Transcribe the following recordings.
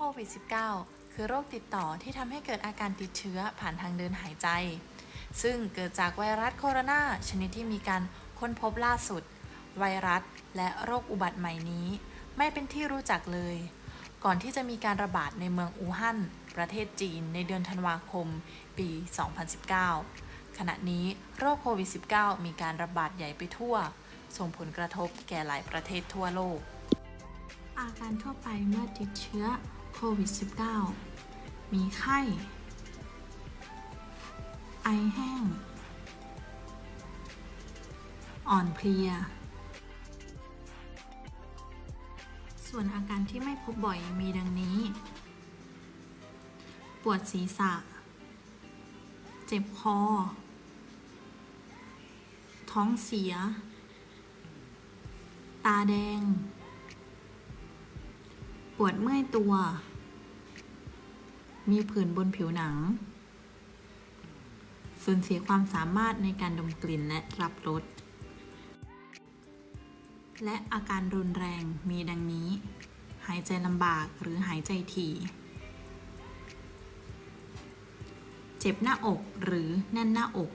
โควิด -19 คือโรคติดต่อที่ทำให้เกิดอาการติดเชื้อผ่านทางเดินหายใจ ซึ่งเกิดจากไวรัสโคโรนาชนิดที่มีการค้นพบล่าสุด ไวรัสและโรคอุบัติใหม่นี้ ไม่เป็นที่รู้จักเลย ก่อนที่จะมีการระบาดในเมืองอู่ฮั่น ประเทศจีนในเดือนธันวาคม ปี 2019 ขณะนี้โรคโควิด -19 มีการระบาดใหญ่ไปทั่ว ส่งผลกระทบแก่หลายประเทศทั่วโลกอาการทั่วไปเมื่อติดเชื้อ โควิด -19 มีไข้ ไอแห้ง อ่อนเพลีย ส่วนอาการที่ไม่พบบ่อยมีดังนี้ ปวดศีรษะ เจ็บคอ ท้องเสีย ตาแดงปวดเมื่อยตัว มีผื่นบนผิวหนัง สูญเสียความสามารถในการดมกลิ่นและรับรส และอาการรุนแรงมีดังนี้ หายใจลำบากหรือหายใจถี่ เจ็บหน้าอกหรือแน่นหน้าอก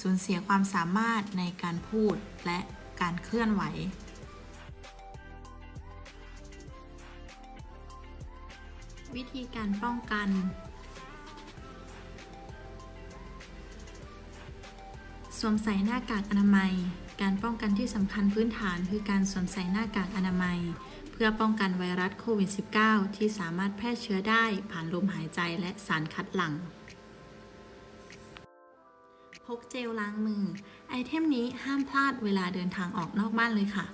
สูญเสียความสามารถในการพูดและการเคลื่อนไหว วิธีการป้องกัน สวมใส่หน้ากากอนามัย การป้องกันที่สำคัญพื้นฐานคือการสวมใส่หน้ากากอนามัย เพื่อป้องกันไวรัสโควิด -19 ที่สามารถแพร่เชื้อได้ผ่านลมหายใจและสารคัดหลั่งพกเจลล้างมือ ไอเทมนี้ห้ามพลาดเวลาเดินทางออกนอกบ้านเลยค่ะ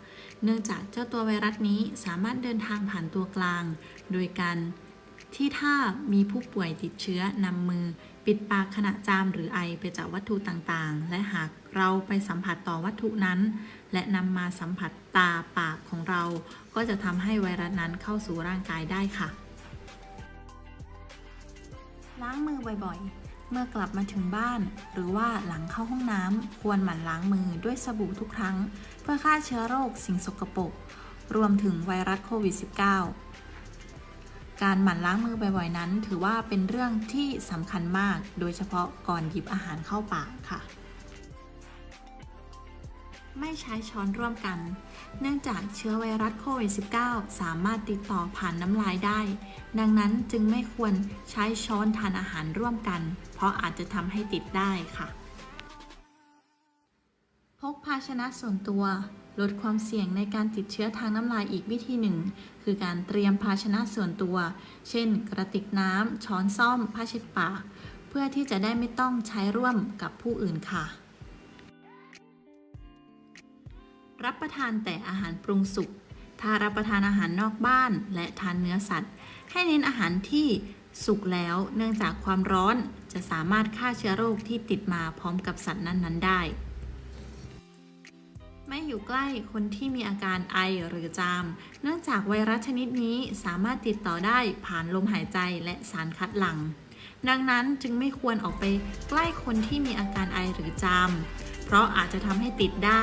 เนื่องจากเจ้าตัวไวรัสนี้สามารถเดินทางผ่านตัวกลาง โดยการ ที่ถ้ามีผู้ป่วยติดเชื้อนำมือปิดปากขณะจามหรือไอไปจากวัตถุต่างๆ และหากเราไปสัมผัสต่อวัตถุนั้น และนำมาสัมผัสตาปากของเรา ก็จะทำให้ไวรัสนั้นเข้าสู่ร่างกายได้ค่ะล้างมือบ่อยๆ เมื่อกลับมาถึงบ้าน หรือว่าหลังเข้าห้องน้ำควรหมั่นล้างมือด้วยสบู่ทุกครั้ง เพื่อฆ่าเชื้อโรคสิ่งสกปรกรวมถึงไวรัสโควิด -19 การหมั่นล้างมือบ่อยๆนั้น ถือว่าเป็นเรื่องที่สำคัญมาก โดยเฉพาะก่อนหยิบอาหารเข้าปากค่ะ ไม่ใช้ช้อนร่วมกัน เนื่องจากเชื้อไวรัสโควิด -19 สามารถติดต่อผ่านน้ำลายได้ ดังนั้นจึงไม่ควรใช้ช้อนทานอาหารร่วมกัน เพราะอาจจะทำให้ติดได้ค่ะ พกภาชนะส่วนตัว ลดความเสี่ยงในการติดเชื้อทางน้ำลายอีกวิธีหนึ่ง คือการเตรียมภาชนะส่วนตัว เช่น กระติกน้ำ ช้อนซ่อม ผ้าเช็ดปาก เพื่อที่จะได้ไม่ต้องใช้ร่วมกับผู้อื่นค่ะ รับประทานแต่อาหารปรุงสุก ถ้ารับประทานอาหารนอกบ้านและทานเนื้อสัตว์ ให้เน้นอาหารที่สุกแล้ว เนื่องจากความร้อนจะสามารถฆ่าเชื้อโรคที่ติดมาพร้อมกับสัตว์นั้นๆได้ ไม่อยู่ใกล้คนที่มีอาการไอหรือจาม เนื่องจากไวรัสชนิดนี้สามารถติดต่อได้ผ่านลมหายใจและสารคัดหลั่ง ดังนั้นจึงไม่ควรออกไปใกล้คนที่มีอาการไอหรือจาม เพราะอาจจะทำให้ติดได้